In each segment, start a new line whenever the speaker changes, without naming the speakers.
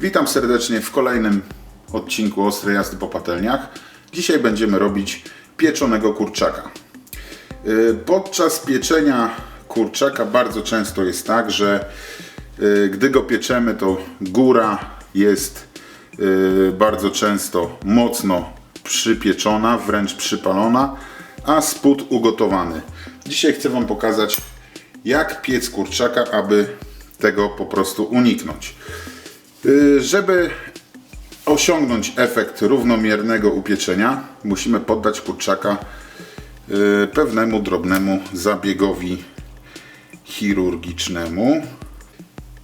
Witam serdecznie w kolejnym odcinku Ostrej Jazdy po patelniach. Dzisiaj będziemy robić pieczonego kurczaka. Yy, Podczas pieczenia kurczaka bardzo często jest tak, że yy, gdy go pieczemy, to góra jest yy, bardzo często mocno przypieczona, wręcz przypalona, a spód ugotowany. Dzisiaj chcę Wam pokazać, jak piec kurczaka, aby tego po prostu uniknąć. Yy, Żeby osiągnąć efekt równomiernego upieczenia, musimy poddać kurczaka yy, pewnemu drobnemu zabiegowi chirurgicznemu.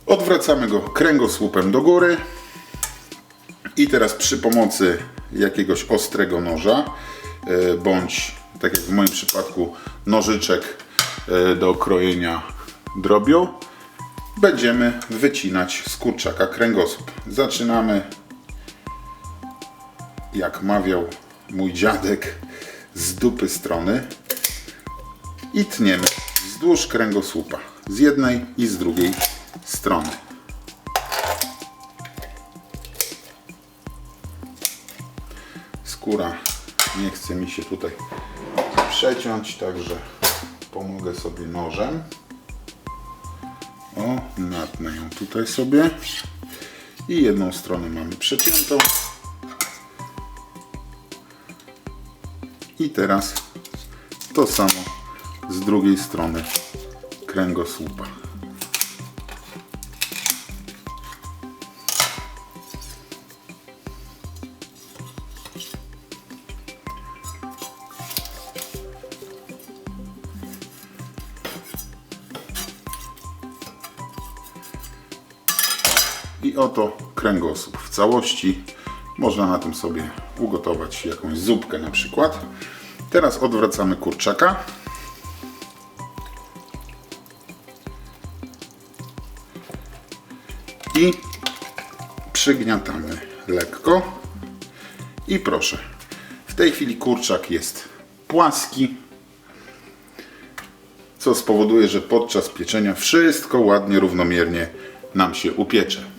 Odwracamy go kręgosłupem do góry i teraz przy pomocy jakiegoś ostrego noża, yy, bądź tak jak w moim przypadku nożyczek do krojenia drobiu, będziemy wycinać z kurczaka kręgosłup. Zaczynamy, jak mawiał mój dziadek, z dupy strony i tniemy wzdłuż kręgosłupa z jednej i z drugiej strony. Skóra nie chce mi się tutaj przeciąć, także pomogę sobie nożem. O, natnę ją tutaj sobie. I jedną stronę mamy przeciętą. I teraz to samo z drugiej strony kręgosłupa. I oto kręgosłup w całości. Można na tym sobie ugotować jakąś zupkę na przykład. Teraz odwracamy kurczaka. I przygniatamy lekko. I proszę, w tej chwili kurczak jest płaski, co spowoduje, że podczas pieczenia wszystko ładnie, równomiernie nam się upiecze.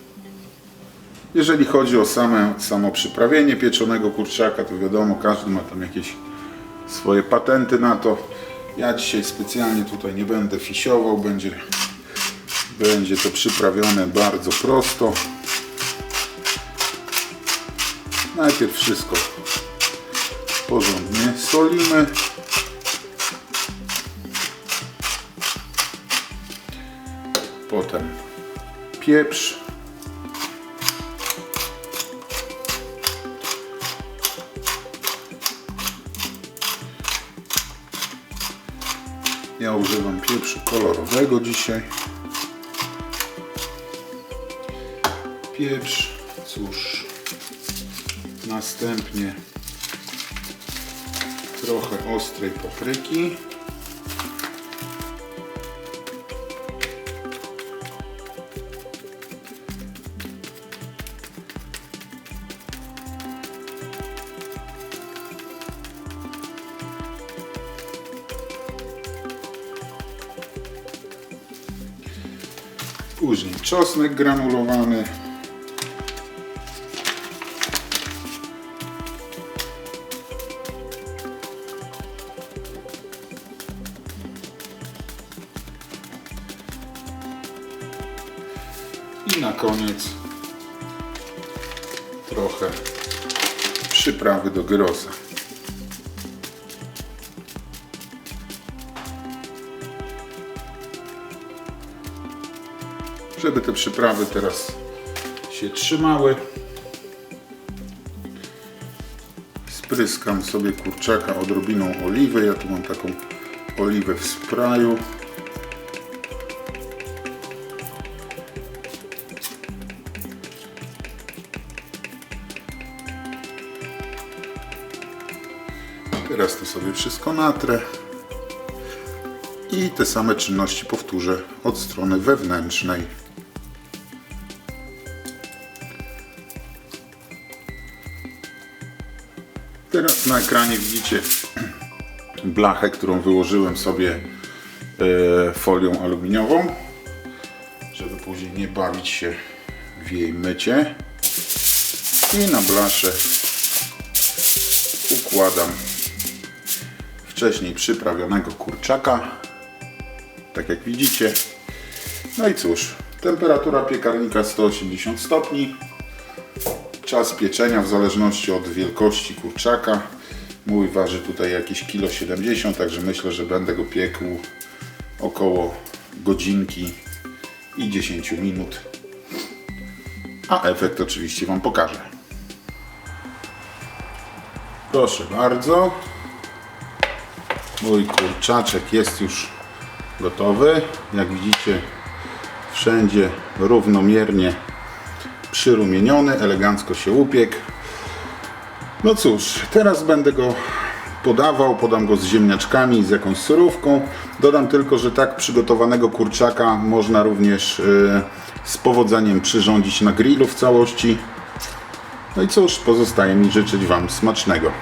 Jeżeli chodzi o same, samo przyprawienie pieczonego kurczaka, to wiadomo, każdy ma tam jakieś swoje patenty na to. Ja dzisiaj specjalnie tutaj nie będę fisiował, będzie, będzie to przyprawione bardzo prosto. Najpierw wszystko porządnie solimy. Potem pieprz. Ja używam pieprzu kolorowego dzisiaj. Pieprz, cóż, następnie trochę ostrej papryki. Później czosnek granulowany. I na koniec trochę przyprawy do gyrosa. Żeby te przyprawy teraz się trzymały. Spryskam sobie kurczaka odrobiną oliwy. Ja tu mam taką oliwę w spraju. Teraz to sobie wszystko natrę. I te same czynności powtórzę od strony wewnętrznej. Teraz na ekranie widzicie blachę, którą wyłożyłem sobie e, folią aluminiową, żeby później nie bawić się w jej mycie. I na blaszę układam wcześniej przyprawionego kurczaka. Tak jak widzicie. No i cóż, temperatura piekarnika 180 stopni. Czas pieczenia w zależności od wielkości kurczaka. Mój waży tutaj jakieś kilo 70, także myślę, że będę go piekł około godzinki i 10 minut. A efekt oczywiście Wam pokażę. Proszę bardzo. Mój kurczaczek jest już gotowy. Jak widzicie, wszędzie równomiernie przyrumieniony, elegancko się upiekł. No cóż, teraz będę go podawał, podam go z ziemniaczkami, z jakąś surówką. Dodam tylko, że tak przygotowanego kurczaka można również y, z powodzeniem przyrządzić na grillu w całości. No i cóż, pozostaje mi życzyć Wam smacznego.